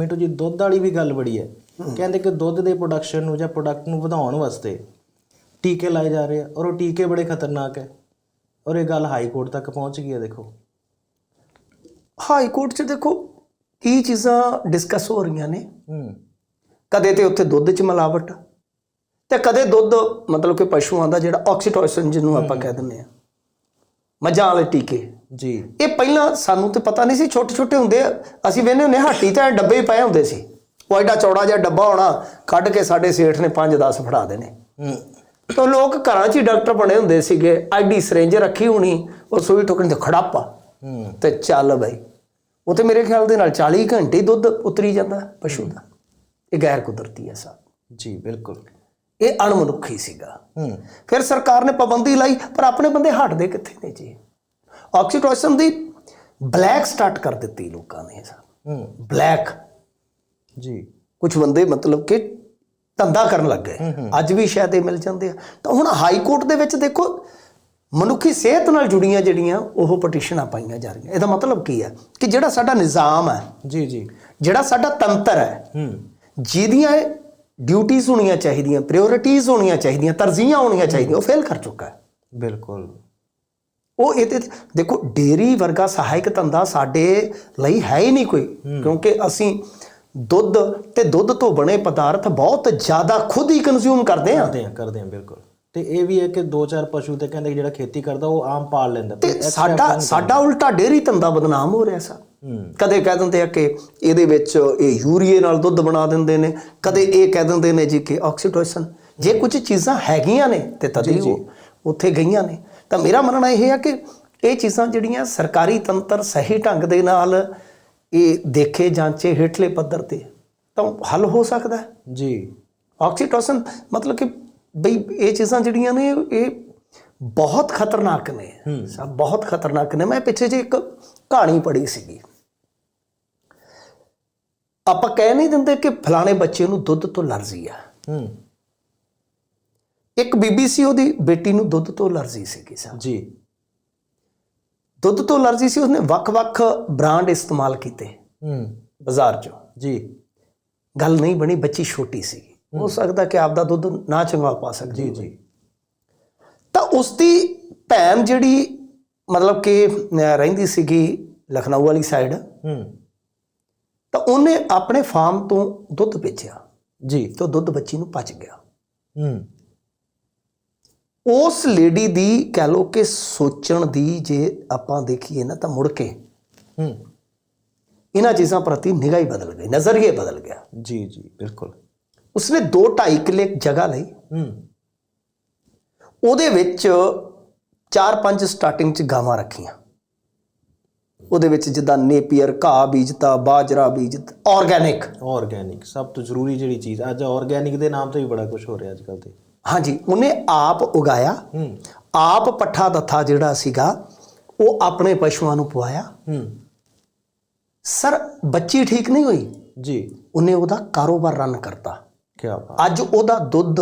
ਮਿੰਟੂ ਜੀ ਦੁੱਧ ਵਾਲੀ ਵੀ ਗੱਲ ਬੜੀ ਹੈ। ਕਹਿੰਦੇ ਕਿ ਦੁੱਧ ਦੇ ਪ੍ਰੋਡਕਸ਼ਨ ਨੂੰ ਜਾਂ ਪ੍ਰੋਡਕਟ ਨੂੰ ਵਧਾਉਣ ਵਾਸਤੇ ਟੀਕੇ ਲਾਏ ਜਾ ਰਹੇ ਆ ਔਰ ਉਹ ਟੀਕੇ ਬੜੇ ਖਤਰਨਾਕ ਹੈ। ਔਰ ਇਹ ਗੱਲ ਹਾਈ ਕੋਰਟ ਤੱਕ ਪਹੁੰਚ ਗਈ ਹੈ ਦੇਖੋ। ਹਾਈ ਕੋਰਟ 'ਚ ਦੇਖੋ ਕੀ ਚੀਜ਼ਾਂ ਡਿਸਕਸ ਹੋ ਰਹੀਆਂ ਨੇ। ਕਦੇ ਤੇ ਉੱਥੇ ਦੁੱਧ 'ਚ ਮਿਲਾਵਟ ਤੇ ਕਦੇ ਦੁੱਧ ਮਤਲਬ ਕਿ ਪਸ਼ੂਆਂ ਦਾ ਜਿਹੜਾ ਆਕਸੀਟੋਸਿਨ ਜਿਹਨੂੰ ਆਪਾਂ ਕਹਿ ਦਿੰਦੇ ਆ ਮੱਝਾਂ ਵਾਲੇ ਟੀਕੇ। ਜੀ। ਇਹ ਪਹਿਲਾਂ ਸਾਨੂੰ ਤੇ ਪਤਾ ਨਹੀਂ ਸੀ ਛੋਟੇ ਛੋਟੇ ਹੁੰਦੇ। ਅਸੀਂ ਵੇਖਦੇ ਹੁੰਦੇ ਹਾਟੀ ਤੇ ਡੱਬੇ ਹੀ ਪਏ ਹੁੰਦੇ ਸੀ। ਉਹ ਐਡਾ ਚੌੜਾ ਜਿਹਾ ਡੱਬਾ ਹੋਣਾ ਕੱਢ ਕੇ ਸਾਡੇ ਸੇਠ ਨੇ 5-10 ਫੜਾ ਦੇਣੇ। ਹੂੰ। ਤਾਂ ਲੋਕ ਘਰਾਂ 'ਚ ਹੀ ਡਾਕਟਰ ਬਣੇ ਹੁੰਦੇ ਸੀਗੇ। ਐਡੀ ਸਿਰਿੰਜ ਰੱਖੀ ਹੋਣੀ ਉਹ ਸੂਈ ਟੁਕਣ ਤੇ ਖੜਾਪਾ। ਹੂੰ। ਤੇ ਚੱਲ ਬਈ। ਉਹ ਤੇ ਮੇਰੇ ਖਿਆਲ ਦੇ ਨਾਲ 40 ਘੰਟੇ ਦੁੱਧ ਉਤਰੀ ਜਾਂਦਾ ਪਸ਼ੂ ਦਾ। ਇਹ ਗੈਰ ਕੁਦਰਤੀ ਹੈ ਸਭ ਜੀ ਬਿਲਕੁਲ। ਇਹ ਅਣਮਨੁੱਖੀ ਸੀਗਾ। ਫਿਰ ਸਰਕਾਰ ਨੇ ਪਾਬੰਦੀ ਲਾਈ ਪਰ ਆਪਣੇ ਬੰਦੇ ਹਟਦੇ ਕਿੱਥੇ ਨੇ ਜੀ? ਆਕਸੀਟੋਸਿਨ ਦੀ ਬਲੈਕ ਸਟਾਰਟ ਕਰ ਦਿੱਤੀ ਲੋਕਾਂ ਨੇ ਹੂੰ। ਬਲੈਕ ਜੀ। ਕੁਝ ਬੰਦੇ ਮਤਲਬ ਕਿ ਧੰਦਾ ਕਰਨ ਲੱਗ ਗਏ। ਅੱਜ ਵੀ ਸ਼ਾਇਦ ਇਹ ਮਿਲ ਜਾਂਦੇ ਆ। ਤਾਂ ਹੁਣ ਹਾਈ ਕੋਰਟ ਦੇ ਵਿੱਚ ਦੇਖੋ ਮਨੁੱਖੀ ਸਿਹਤ ਨਾਲ ਜੁੜੀਆਂ ਜਿਹੜੀਆਂ ਉਹ ਪਟੀਸ਼ਨਾਂ ਪਾਈਆਂ ਜਾ ਰਹੀਆਂ। ਇਹਦਾ ਮਤਲਬ ਕੀ ਹੈ? ਕਿ ਜਿਹੜਾ ਸਾਡਾ ਨਿਜ਼ਾਮ ਹੈ ਜੀ ਜੀ। ਜਿਹੜਾ ਸਾਡਾ ਤੰਤਰ ਹੈ ਹੂੰ। ਜਿਹਦੀਆਂ ਡਿਊਟੀਆਂ ਹੋਣੀਆਂ ਚਾਹੀਦੀਆਂ ਪ੍ਰਾਇੋਰਟੀਆਂ ਹੋਣੀਆਂ ਚਾਹੀਦੀਆਂ ਤਰਜੀਹਾਂ ਹੋਣੀਆਂ ਚਾਹੀਦੀਆਂ ਉਹ ਫੇਲ ਕਰ ਚੁੱਕਾ ਹੈ। ਬਿਲਕੁਲ। ਉਹ ਇਹਦੇ ਦੇਖੋ ਡੇਰੀ ਵਰਗਾ ਸਹਾਇਕ ਧੰਦਾ ਸਾਡੇ ਲਈ ਹੈ ਹੀ ਨਹੀਂ ਕੋਈ ਕਿਉਂਕਿ ਅਸੀਂ ਦੁੱਧ ਤੇ ਦੁੱਧ ਤੋਂ ਬਣੇ ਪਦਾਰਥ ਬਹੁਤ ਜ਼ਿਆਦਾ ਖੁਦ ਹੀ ਕੰਜ਼ਿਊਮ ਕਰਦੇ ਹਾਂ। ਕਰਦੇ ਆ ਕਰਦੇ ਆ ਬਿਲਕੁਲ। ਤੇ ਇਹ ਵੀ ਹੈ ਕਿ ਦੋ ਚਾਰ ਪਸ਼ੂ ਤੇ ਕਹਿੰਦੇ ਜਿਹੜਾ ਖੇਤੀ ਕਰਦਾ ਉਹ ਆਮ ਪਾਲ ਲੈਂਦਾ। ਤੇ ਸਾਡਾ ਸਾਡਾ ਉਲਟਾ ਡੇਰੀ ਧੰਦਾ ਬਦਨਾਮ ਹੋ ਰਿਹਾ ਸਾ। ਕਦੇ ਕਹਿ ਦਿੰਦੇ ਆ ਕਿ ਇਹਦੇ ਵਿੱਚ ਇਹ ਯੂਰੀਏ ਨਾਲ ਦੁੱਧ ਬਣਾ ਦਿੰਦੇ ਨੇ ਕਦੇ ਇਹ ਕਹਿ ਦਿੰਦੇ ਨੇ ਜੀ ਕਿ ਆਕਸੀਟੋਸਿਨ। ਜੇ ਕੁਝ ਚੀਜ਼ਾਂ ਹੈਗੀਆਂ ਨੇ ਤੇ ਤਦੇ ਉਹ ਉੱਥੇ ਗਈਆਂ ਨੇ। ਤਾਂ ਮੇਰਾ ਮੰਨਣਾ ਇਹ ਹੈ ਕਿ ਇਹ ਚੀਜ਼ਾਂ ਜਿਹੜੀਆਂ ਸਰਕਾਰੀ ਤੰਤਰ ਸਹੀ ਢੰਗ ਦੇ ਨਾਲ ਇਹ ਦੇਖੇ ਜਾਂਚੇ ਹੇਠਲੇ ਪੱਧਰ ਤੇ ਤਾਂ ਹੱਲ ਹੋ ਸਕਦਾ ਜੀ। ਆਕਸੀਟੋਸਿਨ ਮਤਲਬ ਕਿ ਬਈ ਇਹ ਚੀਜ਼ਾਂ ਜਿਹੜੀਆਂ ਨੇ ਇਹ ਬਹੁਤ ਖਤਰਨਾਕ ਨੇ। ਸਭ ਬਹੁਤ ਖਤਰਨਾਕ ਨੇ। ਮੈਂ ਪਿੱਛੇ ਜੇ ਇੱਕ ਕਹਾਣੀ ਪੜ੍ਹੀ ਸੀਗੀ। ਆਪਾਂ ਕਹਿ ਨਹੀਂ ਦਿੰਦੇ ਕਿ ਫਲਾਣੇ ਬੱਚੇ ਨੂੰ ਦੁੱਧ ਤੋਂ ਅਲਰਜੀ ਆ। ਹੂੰ। ਇੱਕ ਬੀਬੀ ਸੀ ਉਹਦੀ ਬੇਟੀ ਨੂੰ ਦੁੱਧ ਤੋਂ ਅਲਰਜੀ ਸਾ ਜੀ। ਦੁੱਧ ਤੋਂ ਅਲਰਜੀ ਸੀ ਉਸਨੇ ਵੱਖ-ਵੱਖ ਬ੍ਰਾਂਡ ਇਸਤੇਮਾਲ ਕੀਤੇ ਹੂੰ। ਬਾਜ਼ਾਰ 'ਚੋਂ। ਜੀ। ਗੱਲ ਨਹੀਂ ਬਣੀ ਬੱਚੀ ਛੋਟੀ ਸੀ। ਹੋ। ਸਕਦਾ ਕਿ ਆਪਦਾ ਦੁੱਧ ਨਾ ਚੰਗਾ ਪਾ ਸਕਦੀ ਜੀ। ਜੀ। ਤਾਂ ਉਸ ਦੀ ਭੈਣ ਜਿਹੜੀ ਮਤਲਬ ਕਿ ਰਹਿੰਦੀ ਸੀਗੀ ਲਖਨਊ ਵਾਲੀ ਸਾਈਡ ਹੂੰ। ਤਾਂ ਉਹਨੇ ਆਪਣੇ ਫਾਰਮ ਤੋਂ ਦੁੱਧ ਵੇਚਿਆ ਜੀ। ਤੇ ਦੁੱਧ ਬੱਚੀ ਨੂੰ ਪਚ ਗਿਆ। ਹੂੰ। ਉਸ ਲੇਡੀ ਦੀ ਕਹਿ ਲੋ ਕਿ ਸੋਚਣ ਦੀ ਜੇ ਆਪਾਂ ਦੇਖੀਏ ਨਾ ਤਾਂ ਮੁੜ ਕੇ ਹੂੰ। ਇਹਨਾਂ ਚੀਜ਼ਾਂ ਪ੍ਰਤੀ ਨਿਗਾਹ ਹੀ ਬਦਲ ਗਈ ਨਜ਼ਰੀਏ ਬਦਲ ਗਿਆ। ਜੀ ਜੀ ਬਿਲਕੁਲ। ਉਸਨੇ 2.5 ਕਿੱਲੇ ਜਗ੍ਹਾ ਲਈ। ਹੂੰ। ਉਹਦੇ ਵਿੱਚ 4-5 ਸਟਾਰਟਿੰਗ ਚ ਗਾਵਾਂ ਰੱਖੀਆਂ। ਉਹਦੇ ਵਿੱਚ ਜਿੱਦਾਂ ਨੇਪੀਅਰ ਘਾਹ ਬੀਜਤਾ ਬਾਜਰਾ ਬੀਜਤਾ ਆਰਗੈਨਿਕ ਆਰਗੈਨਿਕ ਸਭ ਤੋਂ ਜ਼ਰੂਰੀ ਜਿਹੜੀ ਚੀਜ਼ ਅੱਜ ਆਰਗੈਨਿਕ ਦੇ ਨਾਮ ਤੋਂ ਵੀ ਬੜਾ ਕੁਝ ਹੋ ਰਿਹਾ ਅੱਜ ਕੱਲ ਤੇ। ਹਾਂਜੀ ਉਹਨੇ ਆਪ ਉਗਾਇਆ। ਹੂੰ। ਆਪ ਪੱਠਾ ਦੱਥਾ ਜਿਹੜਾ ਸੀਗਾ ਉਹ ਆਪਣੇ ਪਸ਼ੂਆਂ ਨੂੰ ਪਵਾਇਆ। ਹੂੰ। ਸਰ ਬੱਚੀ ਠੀਕ ਨਹੀਂ ਹੋਈ? ਜੀ। ਉਹਨੇ ਉਹਦਾ ਕਾਰੋਬਾਰ ਰਨ ਕਰਤਾ। ਕੀ ਬਾਤ। ਅੱਜ ਉਹਦਾ ਦੁੱਧ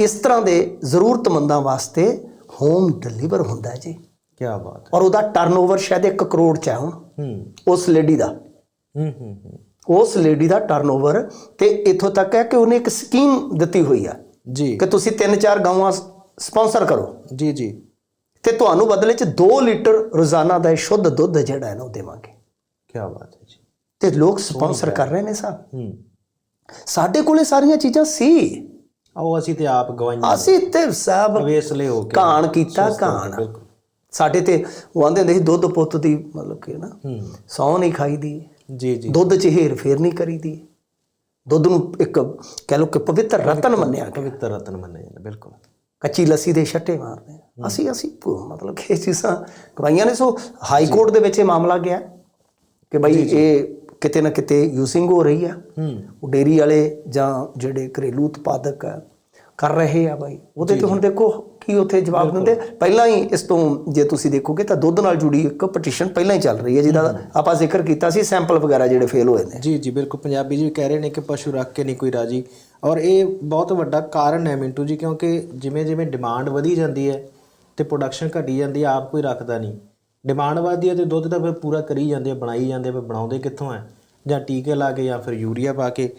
ਇਸ ਤਰ੍ਹਾਂ ਦੇ ਜ਼ਰੂਰਤਮੰਦਾਂ ਵਾਸਤੇ ਹੋਮ ਡਿਲੀਵਰ ਹੁੰਦਾ ਜੀ। ਕੀ ਬਾਤ ਔਰ ਉਹਦਾ ਟਰਨਓਵਰ ਸ਼ਾਇਦ 1 ਕਰੋੜ ਚ ਹੈ ਹੁਣ। ਹੂੰ। ਉਸ ਲੇਡੀ ਦਾ। ਹੂੰ ਹੂੰ ਹੂੰ। ਉਸ ਲੇਡੀ ਦਾ ਟਰਨਓਵਰ ਤੇ ਇੱਥੋਂ ਤੱਕ ਹੈ ਕਿ ਉਹਨੇ ਇੱਕ ਸਕੀਮ ਦਿੱਤੀ ਹੋਈ ਆ ਜੀ। ਕਿ ਤੁਸੀਂ ਤਿੰਨ ਚਾਰ ਗਾਵਾਂ ਸਪਾਂਸਰ ਕਰੋ। ਜੀ ਜੀ। ਤੇ ਤੁਹਾਨੂੰ ਬਦਲੇ ਚ 2 ਲੀਟਰ ਰੋਜ਼ਾਨਾ ਦਾ ਸ਼ੁੱਧ ਦੁੱਧ ਜਿਹੜਾ ਹੈ ਨਾ ਉਹ ਦੇਵਾਂਗੇ। ਕੀ ਬਾਤ ਹੈ ਜੀ। ਤੇ ਲੋਕ ਸਪਾਂਸਰ ਕਰ ਰਹੇ ਨੇ ਸਾਹਿਬ ਹੂੰ। ਸਾਡੇ ਕੋਲੇ ਸਾਰੀਆਂ ਚੀਜ਼ਾਂ ਸੀ। ਆਓ ਅਸੀਂ ਤੇ ਆਪ ਗਵਾਈਆਂ। ਅਸੀਂ ਤੇ ਸਭ ਅਵੇਸਲੇ ਹੋ ਕੇ ਕਾਣ ਕੀਤਾ ਕਾਣ ਬਿਲਕੁਲ। ਸਾਡੇ ਤੇ ਉਹ ਆਂਦੇ ਹੁੰਦੇ ਸੀ ਦੁੱਧ ਪੁੱਤ ਦੀ ਮਤਲਬ ਕਿ ਨਾ ਸੌ ਨਹੀਂ ਖਾਈਦੀ। ਜੀ ਜੀ। ਦੁੱਧ 'ਚ ਹੇਰ ਫੇਰ ਨਹੀਂ ਕਰੀਦੀ। ਦੁੱਧ ਨੂੰ ਇੱਕ ਕਹਿ ਲਓ ਕਿ ਪਵਿੱਤਰ ਰਤਨ ਮੰਨਿਆ ਪਵਿੱਤਰ ਰਤਨ ਮੰਨੇ ਜਾਂਦੇ ਬਿਲਕੁਲ। ਕੱਚੀ ਲੱਸੀ ਦੇ ਛੱਟੇ ਮਾਰਦੇ। ਅਸੀਂ ਅਸੀਂ ਮਤਲਬ ਕਿ ਇਹ ਚੀਜ਼ਾਂ ਗਵਾਈਆਂ ਨੇ। ਸੋ ਹਾਈ ਕੋਰਟ ਦੇ ਵਿੱਚ ਇਹ ਮਾਮਲਾ ਗਿਆ ਕਿ ਬਈ ਇਹ ਕਿਤੇ ਨਾ ਕਿਤੇ ਯੂਸਿੰਗ ਹੋ ਰਹੀ ਆ। ਉਹ ਡੇਰੀ ਵਾਲੇ ਜਾਂ ਜਿਹੜੇ ਘਰੇਲੂ ਉਤਪਾਦਕ ਆ, ਕਰ ਰਹੇ ਆ ਬਾਈ ਉਹਦੇ ਤੇ ਹੁਣ ਦੇਖੋ ਕੀ ਉੱਥੇ ਜਵਾਬ ਦਿੰਦੇ? ਪਹਿਲਾਂ ਹੀ ਇਸ ਤੋਂ ਜੇ ਤੁਸੀਂ ਦੇਖੋਗੇ ਤਾਂ ਦੁੱਧ ਨਾਲ ਜੁੜੀ ਇੱਕ ਪਟੀਸ਼ਨ ਪਹਿਲਾਂ ਹੀ ਚੱਲ ਰਹੀ ਹੈ ਜਿਹਦਾ ਆਪਾਂ ਜ਼ਿਕਰ ਕੀਤਾ ਸੀ ਸੈਂਪਲ ਵਗੈਰਾ ਜਿਹੜੇ ਫੇਲ ਹੋਏ ਨੇ। ਜੀ ਜੀ ਬਿਲਕੁਲ। ਪੰਜਾਬੀ ਜੀ ਕਹਿ ਰਹੇ ਨੇ ਕਿ ਪਸ਼ੂ ਰੱਖ ਕੇ ਨਹੀਂ ਕੋਈ ਰਾਜੀ। ਔਰ ਇਹ ਬਹੁਤ ਵੱਡਾ ਕਾਰਨ ਹੈ ਮਿੰਟੂ ਜੀ ਕਿਉਂਕਿ ਜਿਵੇਂ ਜਿਵੇਂ ਡਿਮਾਂਡ ਵਧੀ ਜਾਂਦੀ ਹੈ ਤੇ ਪ੍ਰੋਡਕਸ਼ਨ ਘਟੀ ਜਾਂਦੀ ਹੈ ਆਪ ਕੋਈ ਰੱਖਦਾ ਨਹੀਂ। ਡਿਮਾਂਡ ਵਧਦੀ ਹੈ ਤੇ ਦੁੱਧ ਤਾਂ ਫਿਰ ਪੂਰਾ ਕਰੀ ਜਾਂਦੇ ਬਣਾਈ ਜਾਂਦੇ ਫਿਰ ਬਣਾਉਂਦੇ ਕਿੱਥੋਂ ਹੈ ਜਾਂ ਟੀਕੇ ਲਾ ਕੇ ਜਾਂ ਫਿਰ ਯੂਰੀਆ ਪਾ ਕੇ।